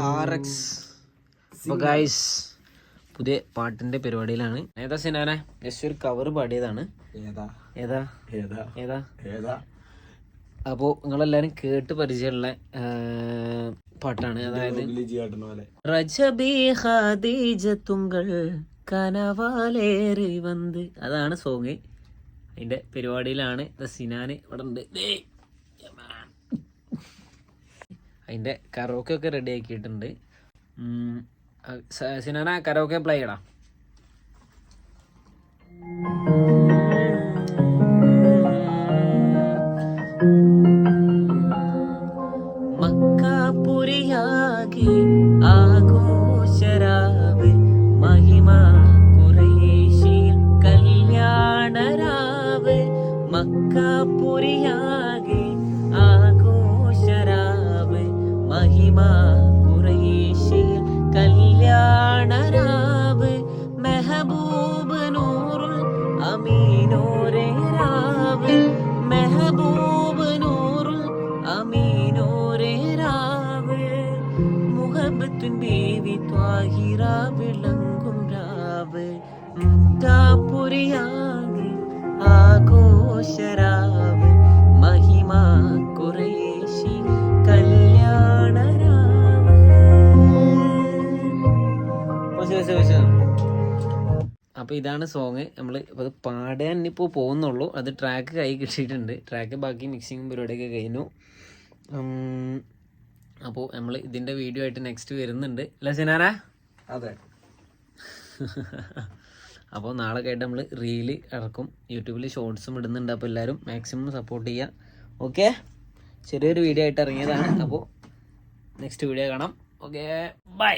R X guys പുതിയ പാട്ടിന്റെ പരിപാടിയിലാണ്. ഏതാ സിനാനെ? ജസ്റ്റ് ഒരു കവർ പാടിയതാണ്. ഏതാ? ഏതാ? ഏതാ? ഏതാ? ഏതാ? അപ്പോൾ നിങ്ങളെല്ലാരും കേട്ട് പരിചയമുള്ള പാട്ടാണ്. അതായത് കനവാലേറി വന്ന്. അതാണ് സോങ് അതിന്റെ പരിപാടിയിലാണ് സിനാന് ഇവിടെ ഉണ്ട്. അതിന്റെ കറോക്കെ ഒക്കെ റെഡി ആക്കിയിട്ടുണ്ട്. സിനാന കരോക്കെ പ്ലേ ചെയ്യടാ. മക്കാപുരിയാകെ മക്കാപുരിയാകെ ബീവി ത്വാഹിറ വിളങ്ങും രാവ് കാപ്പുരിയാകെ ആഘോഷരാവ് മഹിമ കുറേശി കല്യാണരാവ് അപ്പോൾ ഇതാണ് സോങ്. നമ്മൾ അത് പാടാൻ ഇപ്പോൾ പോകുന്നുള്ളൂ. അത് ട്രാക്ക് കൈ കിട്ടിയിട്ടുണ്ട്. ട്രാക്ക് ബാക്കി മിക്സിങ്ങും പരിപാടിയൊക്കെ കഴിഞ്ഞു. അപ്പോൾ നമ്മൾ ഇതിന്റെ വീഡിയോ ആയിട്ട് നെക്സ്റ്റ് വരുന്നുണ്ട്. അല്ല സിനാര? അതെ. അപ്പോൾ നാളെ കേട്ട് നമ്മൾ റീൽ ഇറക്കും. യൂട്യൂബിൽ ഷോർട്സും ഇടുന്നുണ്ട്. അപ്പോൾ എല്ലാവരും മാക്സിമം സപ്പോർട്ട് ചെയ്യുക ഓക്കെ ചെറിയൊരു വീഡിയോ ആയിട്ട് ഇറങ്ങിയതാണ്. അപ്പോൾ നെക്സ്റ്റ് വീഡിയോ കാണാം. Okay bye